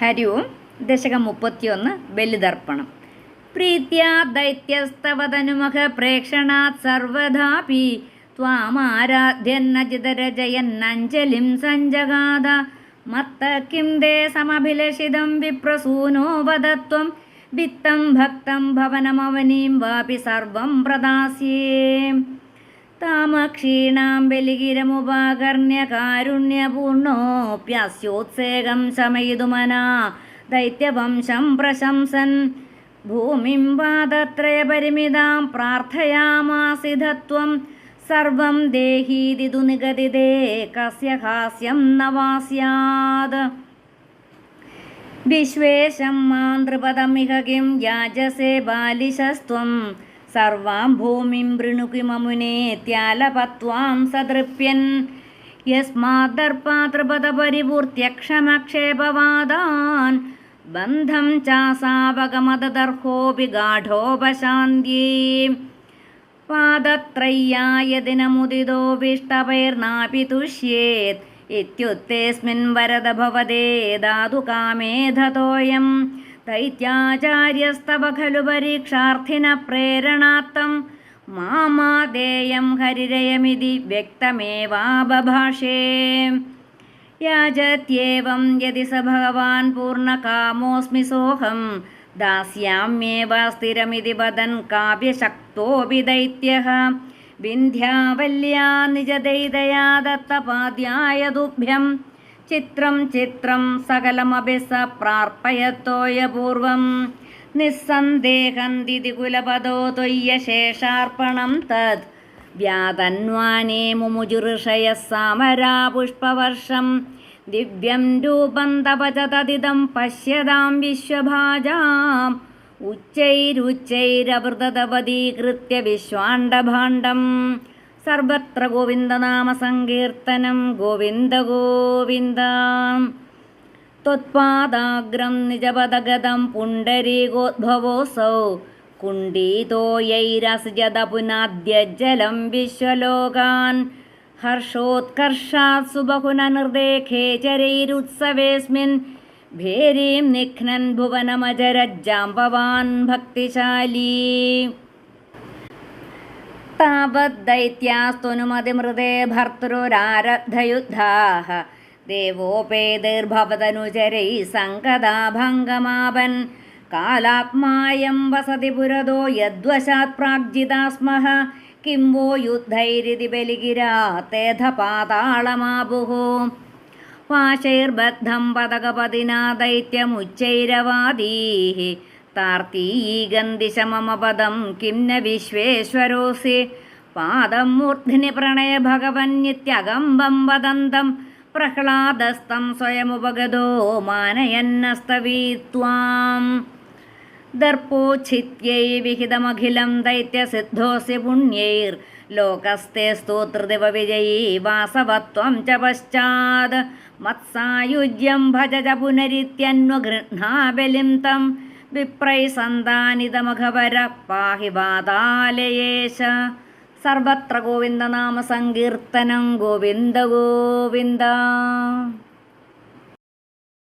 ഹരി ഓം ദശകം മുപ്പത്തിയൊന്ന് ബലിതർപ്പണം. പ്രീത്യാ ദൈത്യസ്തവതനുമഖ പ്രേക്ഷണാത് സർവദാപി. ത്വാമാരാധ്യന്നജിതരജയന്നഞ്ജലിം സഞ്ജഗാത മത്ത കിം ദേ സമഭിലഷിതം വിപ്രസൂനോ വദത്വം. വിത്തം ഭക്തം ഭവനമവനീം വാപി സർവം പ്രദാസ്യേ. താമക്ഷീണാം ബലിഗിരമുപാകർണ്യ കാരുണ്യപൂർണോപ്യാസ്യോത്സേകം ശമയിതുമനാ ദൈത്യവംശം പ്രശംസൻ ഭൂമിം പാദത്രയപരിമിതാം പ്രാർത്ഥയാമാസിധത്വം. സർവം ദേഹീതിതു നിഗതിതേ കസ്യ ഹാസ്യം നവാസ്യാത്. വിശ്വേശം മാം നൃപദമിഹ കിം യാജസേ ബാലിശസ്ത്വം. സർവാം ഭൂമിം വൃണുകിമമുനേത്യാലപത്വാം സതൃപ്യൻ യസ്മാദർപ്പാതൃപദപരിപൂർത്യക്ഷമക്ഷേപവാദാൻ. ബന്ധം ചാസാവഗമതദർഹോപി ഗാഠോപശാന്ത്യേ പാദത്രയ്യായതിനമുദിതോ വിഷ്ടപൈർനാപി തുഷ്യേത് ഇത്യുത്തേസ്മിन् വരദ ഭവതേ ധാതുകാമേധതോയം ദൈത്യാചാര്യസ്തവ ഖലു പരീക്ഷാർത്ഥിന പ്രേരണാത്തം മാമാദേയം ഹരിരയമിതി വ്യക്തമേവാബഭാഷേ യാചത്യേവം യതി സ ഭഗവാൻ പൂർണകാമോऽസ്മി സോഹം ദാസ്യാമ്യേവ സ്ഥിരമിതി വദൻ കാവ്യശക്തോऽപി ദൈത്യः വിന്ധ്യാവല്യാ നിജദൈതയാ ദത്തപാദ്യായ തുഭ്യം ചിത്രം ചിത്രം സകലമഭിസ പ്രാർപ്പയത്തോയപൂർവം. പ്രാർപ്പയത്തോയ പൂർവം നിസ്സന്ദേഹം ദിതി കുലപദോ ത്വയ്യശേഷാർപ്പണം തത് വ്യാതന്വാനേ മുമുജുഋഷയ സാമരാ പുഷ്പവർഷം ദിവ്യം രൂപം തപച തദിദം പശ്യതാം വിശ്വഭാജാം. ഉച്ചൈരുച്ചൈരവൃതവതീകൃത്യ വിശ്വാണ്ഡഭാണ്ഡം. സർവത്ര ഗോവിന്ദനാമസങ്കീർത്തനം ഗോവിന്ദ ഗോവിന്ദ त्वत्पादाग्रं निजपदगतं पुण्डरीकोद्भवोऽसौ कुण्डीतोयैरसजदपुनाद्यज्जलं विश्वलोकान् हर्षोत्कर्षात् सुबहुननिर्देखे चरैरुत्सवेऽस्मिन् भेरीं निघ्नन् भुवनमजरज्जाम्बवान् भक्तिशाली താപദ്ദൈത്യാസ്ത്വനുമതിമൃതേ ഭർത്തൃരാരബ്ധയുദ്ധാः ദേവോപേതിർഭവതനുചരൈ സങ്കതാഭംഗമാപൻ കാലാത്മായം വസതി പുരതോ യദ്വശാത് പ്രാഗ്ജിതാ സ്മഃ കിം വോ യുദ്ധൈരിതി ബലിഗിരാ തേധ പാതാളമാപുः വാശൈർബദ്ധം പതകപതിനാ ദൈത്യമുച്ചൈരവാദീ താർത്തീഗന്ധിശ മമ പദം കിം ന വിശ്വേശ്വരോസി. പാദം മൂർധിനി പ്രണയ ഭഗവന്നിത്യകമ്പം വദന്തം. പ്രഹ്ലാദസ്തം സ്വയമുപഗതോ മാനയന്നസ്തവീ ത്വാം ദർപ്പോച്ഛിത്യൈ വിഹിതമഖിലം ദൈത്യസിദ്ധോസി പുണ്യൈർ. ലോകസ്തേ സ്തോത്രദിവ വിജയീ വാസവത്വം ച പശ്ചാത്. മത്സായുജ്യം ഭജ പുനരിത്യന്വഗൃഹാബലിം തം വിപ്രൈസന്താനിതമഖവര പാഹി വാതാലയേശ സർവത്ര ഗോവിന്ദനാമ സങ്കീർത്തനം ഗോവിന്ദ ഗോവിന്ദ.